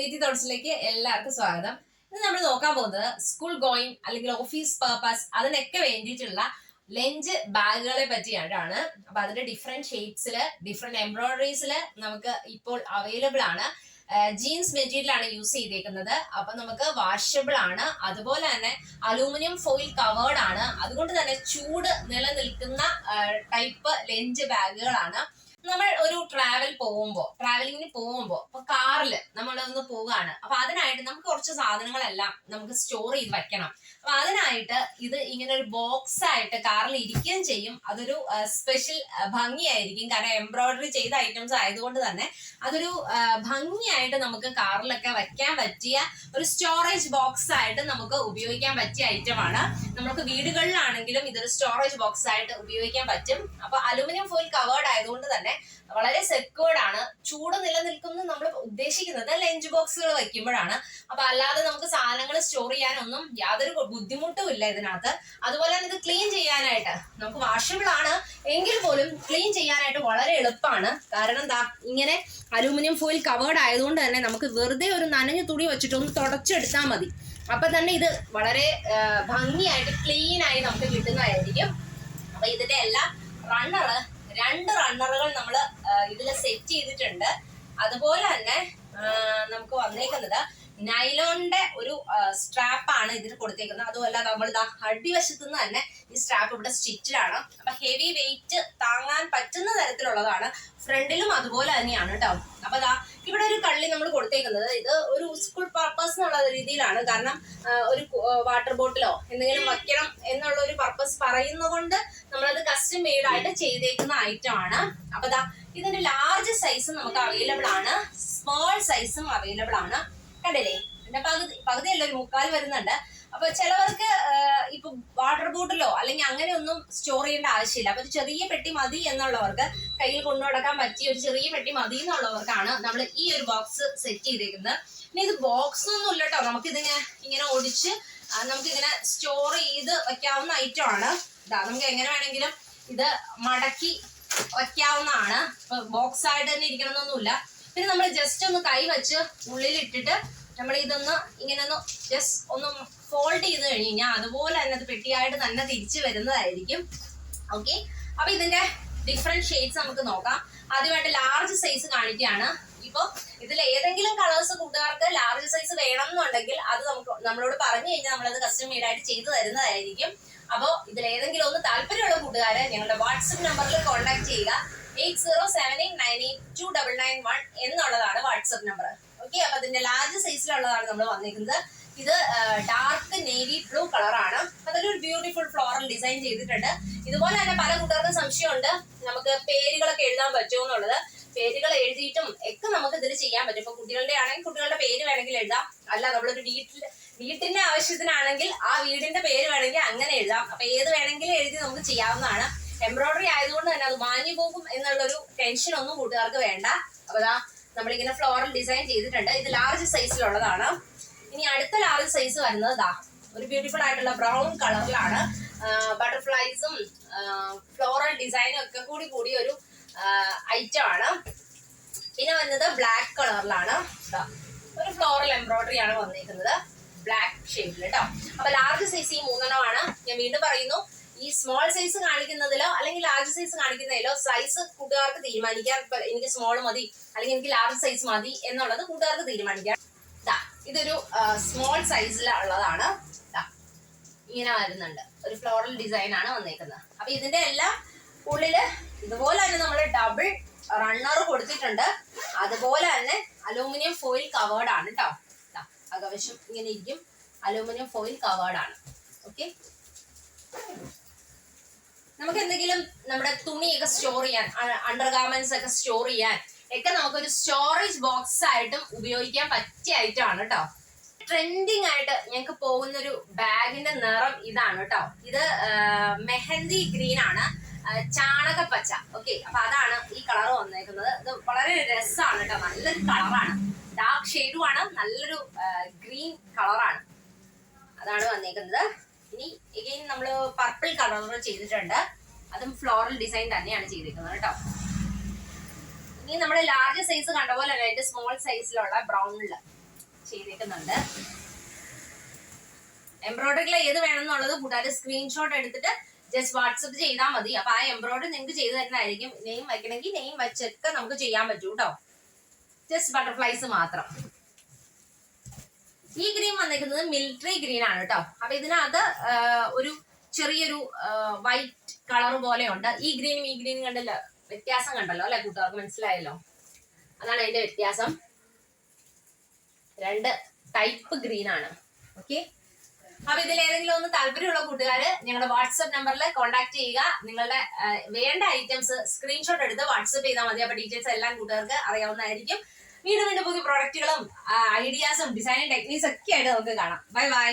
City തോട്ട്സിലേക്ക് എല്ലാവർക്കും സ്വാഗതം. ഇന്ന് നമ്മൾ നോക്കാൻ പോകുന്നത് സ്കൂൾ ഗോയിങ് അല്ലെങ്കിൽ ഓഫീസ് പർപ്പസ് അതിനൊക്കെ വേണ്ടിയിട്ടുള്ള ലഞ്ച് ബാഗുകളെ പറ്റിയാണ് അപ്പൊ അതിന്റെ ഡിഫറെന്റ് ഷേപ്സിൽ ഡിഫറെന്റ് എംബ്രോയിഡറീസിൽ നമുക്ക് ഇപ്പോൾ അവൈലബിൾ ആണ്. ജീൻസ് മെറ്റീരിയൽ ആണ് യൂസ് ചെയ്തേക്കുന്നത്. അപ്പൊ നമുക്ക് വാഷബിൾ ആണ്. അതുപോലെ തന്നെ അലൂമിനിയം ഫോയിൽ കവേർഡ് ആണ്. അതുകൊണ്ട് തന്നെ ചൂട് നിലനിൽക്കുന്ന ടൈപ്പ് ലഞ്ച് ബാഗുകളാണ്. നമ്മൾ ഒരു ട്രാവൽ പോകുമ്പോ ട്രാവലിങ്ങിന് പോകുമ്പോ ഇപ്പൊ കാറിൽ നമ്മൾ ഒന്ന് പോവുകയാണ് അപ്പൊ അതിനായിട്ട് നമുക്ക് കുറച്ച് സാധനങ്ങളെല്ലാം നമുക്ക് സ്റ്റോർ ചെയ്ത് വെക്കണം. അപ്പൊ അതിനായിട്ട് ഇത് ഇങ്ങനെ ഒരു ബോക്സ് ആയിട്ട് കാറിൽ ഇരിക്കുകയും ചെയ്യും. അതൊരു സ്പെഷ്യൽ ഭംഗിയായിരിക്കും. കാരണം എംബ്രോയിഡറി ചെയ്ത ഐറ്റംസ് ആയതുകൊണ്ട് തന്നെ അതൊരു ഭംഗിയായിട്ട് നമുക്ക് കാറിലൊക്കെ വെക്കാൻ പറ്റിയ ഒരു സ്റ്റോറേജ് ബോക്സ് ആയിട്ട് നമുക്ക് ഉപയോഗിക്കാൻ പറ്റിയ ഐറ്റമാണ് നമുക്ക് വീടുകളിലാണെങ്കിലും ഇതൊരു സ്റ്റോറേജ് ബോക്സ് ആയിട്ട് ഉപയോഗിക്കാൻ പറ്റും. അപ്പൊ അലുമിനിയം ഫോയിൽ കവേർഡ് ആയതുകൊണ്ട് തന്നെ വളരെ സെക്യൂർഡ് ആണ്. ചൂട് നിലനിൽക്കുന്നു നമ്മൾ ഉദ്ദേശിക്കുന്നത് ലഞ്ച് ബോക്സുകൾ വെക്കുമ്പോഴാണ് അപ്പൊ അല്ലാതെ നമുക്ക് സാധനങ്ങൾ സ്റ്റോർ ചെയ്യാനൊന്നും യാതൊരു ബുദ്ധിമുട്ടും ഇല്ല ഇതിനകത്ത്. അതുപോലെ തന്നെ ഇത് ക്ലീൻ ചെയ്യാനായിട്ട് നമുക്ക് വാഷബിൾ ആണ്. എങ്കിൽ പോലും ക്ലീൻ ചെയ്യാനായിട്ട് വളരെ എളുപ്പമാണ്. കാരണം എന്താ ഇങ്ങനെ അലൂമിനിയം ഫോയിൽ കവേർഡ് ആയതുകൊണ്ട് തന്നെ നമുക്ക് വെറുതെ ഒരു നനഞ്ഞു തുണി വെച്ചിട്ട് ഒന്ന് തുടച്ചെടുത്താൽ മതി. അപ്പൊ തന്നെ ഇത് വളരെ ഭംഗിയായിട്ട് ക്ലീൻ ആയി നമുക്ക് കിട്ടുന്നതായിരിക്കും. അപ്പൊ ഇതിന്റെ എല്ലാ റണ്ണറ് രണ്ട് റണ്ണറുകൾ നമ്മൾ ഇതിൽ സെറ്റ് ചെയ്തിട്ടുണ്ട്. അതുപോലെ തന്നെ നമുക്ക് വന്നേക്കുന്നത് നൈലോണിന്റെ ഒരു സ്ട്രാപ്പ് ആണ് ഇതിന് കൊടുത്തേക്കുന്നത്. അതുമല്ല നമ്മൾ അടിവശത്ത് നിന്ന് തന്നെ ഈ സ്ട്രാപ്പ് ഇവിടെ സ്റ്റിച്ചിലാണ് അപ്പൊ ഹെവി വെയിറ്റ് താങ്ങാൻ പറ്റുന്ന തരത്തിലുള്ളതാണ്. ഫ്രണ്ടിലും അതുപോലെ തന്നെയാണ് കേട്ടോ അപ്പൊ ദാ ഇവിടെ ഒരു കള്ളി നമ്മൾ കൊടുത്തേക്കുന്നത്. ഇത് ഒരു സ്കൂൾ പർപ്പസ് എന്നുള്ള രീതിയിലാണ്. കാരണം ഒരു വാട്ടർ ബോട്ടിലോ എന്തെങ്കിലും വയ്ക്കണം എന്നുള്ള ഒരു പർപ്പസ് പറയുന്നതുകൊണ്ട് നമ്മളത് കസ്റ്റം മെയ്ഡ് ആയിട്ട് ചെയ്തേക്കുന്ന ഐറ്റം ആണ്. അപ്പൊ ദാ ഇതിന്റെ ലാർജ് സൈസും നമുക്ക് അവൈലബിൾ ആണ്. സ്മോൾ സൈസും അവൈലബിൾ ആണ്. കണ്ടില്ലേ? എന്റെ പകുതി പകുതിയല്ല ഒരു മുക്കാൽ വരുന്നുണ്ട്. അപ്പൊ ചിലവർക്ക് ഇപ്പൊ വാട്ടർ ബോട്ടിലോ അല്ലെങ്കിൽ അങ്ങനെ ഒന്നും സ്റ്റോർ ചെയ്യേണ്ട ആവശ്യമില്ല. അപ്പൊ ഒരു ചെറിയ പെട്ടി മതി എന്നുള്ളവർക്ക് കയ്യിൽ കൊണ്ടു നടക്കാൻ പറ്റിയ ഒരു ചെറിയ പെട്ടി മതി എന്നുള്ളവർക്കാണ് നമ്മൾ ഈ ഒരു ബോക്സ് സെറ്റ് ചെയ്തിരിക്കുന്നത് ഇനി ഇത് ബോക്സ് ഒന്നും ഇല്ല കേട്ടോ നമുക്കിതിങ്ങനെ ഇങ്ങനെ ഒടിച്ച് നമുക്കിങ്ങനെ സ്റ്റോർ ചെയ്ത് വെക്കാവുന്ന ഐറ്റം ആണ്. ഇതാ നമുക്ക് എങ്ങനെ വേണമെങ്കിലും ഇത് മടക്കി വയ്ക്കാവുന്നതാണ് ബോക്സ് ആയിട്ട് തന്നെ ഇരിക്കണമെന്നൊന്നുമില്ല. പിന്നെ നമ്മൾ ജസ്റ്റ് ഒന്ന് കൈ വെച്ച് ഉള്ളിലിട്ടിട്ട് നമ്മൾ ഇതൊന്ന് ഇങ്ങനെ ഒന്ന് ജസ്റ്റ് ഒന്ന് ഫോൾഡ് ചെയ്ത് കഴിഞ്ഞ് കഴിഞ്ഞാൽ അതുപോലെ തന്നെ അത് പെട്ടിയായിട്ട് തന്നെ തിരിച്ചു വരുന്നതായിരിക്കും. ഓക്കെ അപ്പൊ ഇതിന്റെ ഡിഫറെന്റ് ഷെയ്ഡ്സ് നമുക്ക് നോക്കാം. ആദ്യമായിട്ട് ലാർജ് സൈസ് കാണിക്കുകയാണ്. ഇപ്പോൾ ഇതിൽ ഏതെങ്കിലും കളേഴ്സ് കൂട്ടുകാർക്ക് ലാർജ് സൈസ് വേണം എന്നുണ്ടെങ്കിൽ അത് നമുക്ക് നമ്മളോട് പറഞ്ഞു കഴിഞ്ഞാൽ നമ്മളത് കസ്റ്റം മെയ്ഡ് ആയിട്ട് ചെയ്തു തരുന്നതായിരിക്കും. അപ്പോൾ ഇതിൽ ഏതെങ്കിലും ഒന്ന് താല്പര്യമുള്ള കൂട്ടുകാരെ ഞങ്ങളുടെ വാട്സപ്പ് നമ്പറിൽ കോൺടാക്ട് ചെയ്യുക. Eight zero seven eight nine eight two double nine one എന്നുള്ളതാണ് വാട്സപ്പ് നമ്പർ. ഓക്കെ അപ്പൊ അതിന്റെ ലാർജ് സൈസിലുള്ളതാണ് നമ്മൾ വന്നിരിക്കുന്നത്. ഇത് ഡാർക്ക് നേവി ബ്ലൂ കളറാണ് അതിലൊരു ബ്യൂട്ടിഫുൾ ഫ്ലോറൽ ഡിസൈൻ ചെയ്തിട്ടുണ്ട്. ഇതുപോലെ തന്നെ പല കൂട്ടുകാർക്കും സംശയമുണ്ട്. നമുക്ക് പേരുകളൊക്കെ എഴുതാൻ പറ്റുമോ എന്നുള്ളത്. പേരുകൾ എഴുതിയിട്ടും ഒക്കെ നമുക്ക് ഇതിൽ ചെയ്യാൻ പറ്റും. ഇപ്പൊ കുട്ടികളുടെ ആണെങ്കിൽ കുട്ടികളുടെ പേര് വേണമെങ്കിൽ എഴുതാം. അല്ല നമ്മളൊരു വീട്ടിൽ വീട്ടിന്റെ ആവശ്യത്തിനാണെങ്കിൽ ആ വീടിന്റെ പേര് വേണമെങ്കിൽ അങ്ങനെ എഴുതാം. അപ്പൊ ഏത് വേണമെങ്കിലും എഴുതി നമുക്ക് ചെയ്യാവുന്നതാണ്. എംബ്രോയിഡറി ആയതുകൊണ്ട് തന്നെ അത് മാഞ്ഞു പോകും എന്നുള്ളൊരു ടെൻഷൻ ഒന്നും കൂട്ടുകാർക്ക് വേണ്ട. അപ്പൊ ദാ നമ്മളിങ്ങനെ ഫ്ലോറൽ ഡിസൈൻ ചെയ്തിട്ടുണ്ട്. ഇത് ലാർജ് സൈസിലുള്ളതാണ് ഇനി അടുത്ത ലാർജ് സൈസ് വരുന്നത് ദാ ഒരു ബ്യൂട്ടിഫുൾ ആയിട്ടുള്ള ബ്രൗൺ കളറിലാണ് ബട്ടർഫ്ലൈസും ഫ്ലോറൽ ഡിസൈനും ഒക്കെ കൂടി കൂടി ഒരു ഐറ്റം ആണ്. പിന്നെ വന്നത് ബ്ലാക്ക് കളറിലാണ് ഒരു ഫ്ലോറൽ എംബ്രോയിഡറി ആണ് വന്നിരിക്കുന്നത് ബ്ലാക്ക് ഷെയ്ഡിൽ കേട്ടോ അപ്പൊ ലാർജ് സൈസ് ഈ മൂന്നെണ്ണമാണ്. ഞാൻ വീണ്ടും പറയുന്നു. ഈ സ്മോൾ സൈസ് കാണിക്കുന്നതിലോ അല്ലെങ്കിൽ ലാർജ് സൈസ് കാണിക്കുന്നതിലോ സൈസ് കൂട്ടുകാർക്ക് തീരുമാനിക്കാം. എനിക്ക് സ്മോൾ മതി അല്ലെങ്കിൽ എനിക്ക് ലാർജ് സൈസ് മതി എന്നുള്ളത് കൂട്ടുകാർക്ക് തീരുമാനിക്കാം. ഇതൊരു സ്മോൾ സൈസിലുള്ളതാണ് ഇങ്ങനെ വരുന്നുണ്ട്. ഒരു ഫ്ലോറൽ ഡിസൈൻ ആണ് വന്നേക്കുന്നത്. അപ്പൊ ഇതിന്റെ എല്ലാം ഉള്ളിൽ ഇതുപോലെ തന്നെ നമ്മൾ ഡബിൾ റണ്ണർ കൊടുത്തിട്ടുണ്ട്. അതുപോലെ തന്നെ അലൂമിനിയം ഫോയിൽ കവേർഡ് ആണ് കേട്ടോ അകവശം ഇങ്ങനെ ഇരിക്കും. അലൂമിനിയം ഫോയിൽ കവേർഡ് ആണ് ഓക്കെ നമുക്ക് എന്തെങ്കിലും നമ്മുടെ തുണിയൊക്കെ സ്റ്റോർ ചെയ്യാൻ അണ്ടർ ഗാർമെന്റ്സ് ഒക്കെ സ്റ്റോർ ചെയ്യാൻ ഒക്കെ നമുക്കൊരു സ്റ്റോറേജ് ബോക്സ് ആയിട്ടും ഉപയോഗിക്കാൻ പറ്റിയ ഐറ്റം ആണ് കേട്ടോ ട്രെൻഡിങ് ആയിട്ട് ഞങ്ങൾക്ക് പോകുന്ന ഒരു ബാഗിന്റെ നിറം ഇതാണ് കേട്ടോ ഇത് മെഹന്തി ഗ്രീൻ ആണ്. ചാണക ചാണകപ്പച്ച. ഓക്കെ അപ്പൊ അതാണ് ഈ കളർ വന്നേക്കുന്നത്. ഇത് വളരെ രസമാണ് കേട്ടോ നല്ലൊരു കളറാണ് ഡാർക്ക് ഷെയ്ഡുമാണ് നല്ലൊരു ഗ്രീൻ കളറാണ് അതാണ് വന്നേക്കുന്നത്. ഇനി എഗെയിൻ നമ്മൾ പർപ്പിൾ കളർ ചെയ്തിട്ടുണ്ട്. അതും ഫ്ലോറൽ ഡിസൈൻ തന്നെയാണ് ചെയ്തിരിക്കുന്നത് കേട്ടോ. ഇനി നമ്മൾ ലാർജ് സൈസ് കണ്ട പോലെ തന്നെ അതിന്റെ സ്മോൾ സൈസിലുള്ള ബ്രൗണിൽ ചെയ്തേക്കുന്നുണ്ട് എംബ്രോയിഡറിയിൽ ഏത് വേണമെന്നുള്ളത് കൂടാതെ സ്ക്രീൻഷോട്ട് എടുത്തിട്ട് ജസ്റ്റ് വാട്സപ്പ് ചെയ്താൽ മതി. അപ്പൊ ആ എംബ്രോയിഡറി നിങ്ങൾക്ക് ചെയ്തു തരുന്നതായിരിക്കും. നെയിം വയ്ക്കണമെങ്കിൽ നെയിം വെച്ചൊക്കെ നമുക്ക് ചെയ്യാൻ പറ്റൂ കേട്ടോ. ജസ്റ്റ് ബട്ടർഫ്ലൈസ് മാത്രം. ഈ ഗ്രീൻ വന്നിരിക്കുന്നത് മിലിറ്ററി ഗ്രീൻ ആണ് കേട്ടോ. അപ്പൊ ഇതിനകത്ത് ഒരു ചെറിയൊരു വൈറ്റ് കളർ പോലെയുണ്ട്. ഈ ഗ്രീനും ഈ ഗ്രീനും കണ്ടല്ലോ വ്യത്യാസം കണ്ടല്ലോ അല്ലെ കൂട്ടുകാർക്ക് മനസ്സിലായല്ലോ? അതാണ് അതിന്റെ വ്യത്യാസം. രണ്ട് ടൈപ്പ് ഗ്രീൻ ആണ്. ഓക്കെ അപ്പൊ ഇതിൽ ഏതെങ്കിലും ഒന്ന് താല്പര്യമുള്ള കൂട്ടുകാര് ഞങ്ങളുടെ വാട്സ്ആപ്പ് നമ്പറിൽ കോൺടാക്ട് ചെയ്യുക. നിങ്ങളുടെ വേണ്ട ഐറ്റംസ് സ്ക്രീൻഷോട്ട് എടുത്ത് വാട്സ്ആപ്പ് ചെയ്താൽ മതി. അപ്പൊ ഡീറ്റെയിൽസ് എല്ലാം കൂട്ടുകാർക്ക് അറിയാവുന്നതായിരിക്കും. വീണ്ടും വീണ്ടും പുതിയ പ്രോഡക്റ്റുകളും ഐഡിയാസും ഡിസൈനിങ് ടെക്നീക്സ് ഒക്കെ ആയിട്ട് നമുക്ക് കാണാം. Bye bye